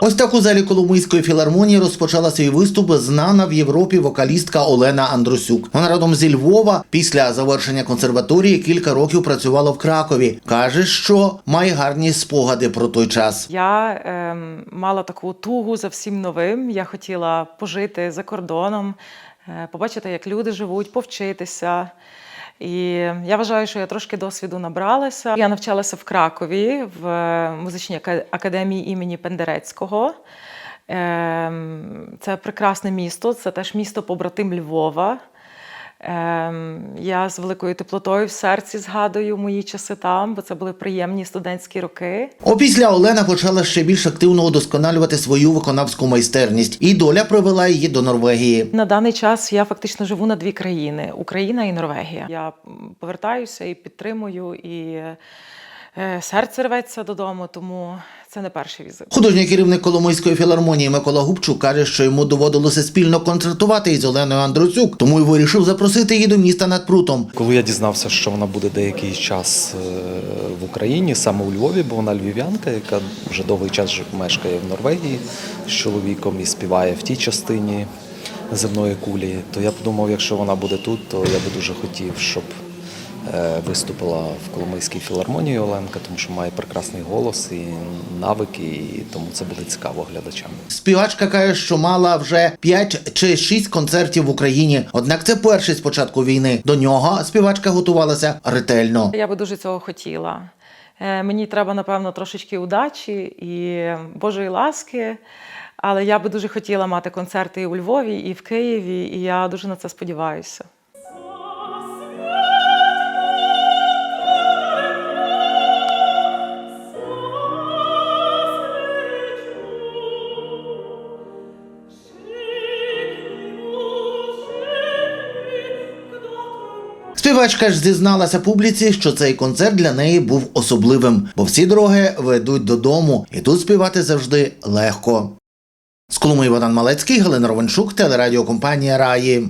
Ось так у залі Коломийської філармонії розпочала свій виступ знана в Європі вокалістка Олена Андрусюк. Вона родом зі Львова. Після завершення консерваторії кілька років працювала в Кракові. каже, що має гарні спогади про той час. Я ем, мала таку тугу за всім новим. Я хотіла пожити за кордоном, е, побачити, як люди живуть, повчитися. І я вважаю, що я трошки досвіду набралася. Я навчалася в Кракові в е, музичній академії імені Пендерецького. Ем, Це прекрасне місто, це теж місто побратим Львова. Ем, Я з великою теплотою в серці згадую мої часи там, бо це були приємні студентські роки. Опісля Олена почала ще більш активно удосконалювати свою виконавську майстерність, і доля привела її до Норвегії. На даний час я фактично живу на дві країни: Україна і Норвегія. Я повертаюся і підтримую, і серце рветься додому, тому це не перший візит. Художній керівник Коломийської філармонії Микола Губчук каже, що йому доводилося спільно концертувати із Оленою Андрусюк, тому й вирішив запросити її до міста над прутом. Коли я дізнався, що вона буде деякий час е, в Україні, саме у Львові, бо вона львів'янка, яка вже довгий час мешкає в Норвегії з чоловіком і співає в тій частині земної кулі, то я подумав, якщо вона буде тут, то я би дуже хотів, щоб е, виступила в Коломийській філармонії Оленка, тому що має прекрасний голос і навики, і тому це буде цікаво глядачам. Співачка каже, що мала вже 5 чи 6 концертів в Україні. Однак це перший з початку війни. До нього співачка готувалася ретельно. Я би дуже цього хотіла. Е, Мені треба, напевно, трошечки удачі і Божої ласки. Але я би дуже хотіла мати концерти і у Львові, і в Києві, і я дуже на це сподіваюся. Співачка ж зізналася публіці, що цей концерт для неї був особливим, бо всі дороги ведуть додому, і тут співати завжди легко. З Коломиї Богдан Малецький, Галина Рованчук телерадіокомпанія Раї.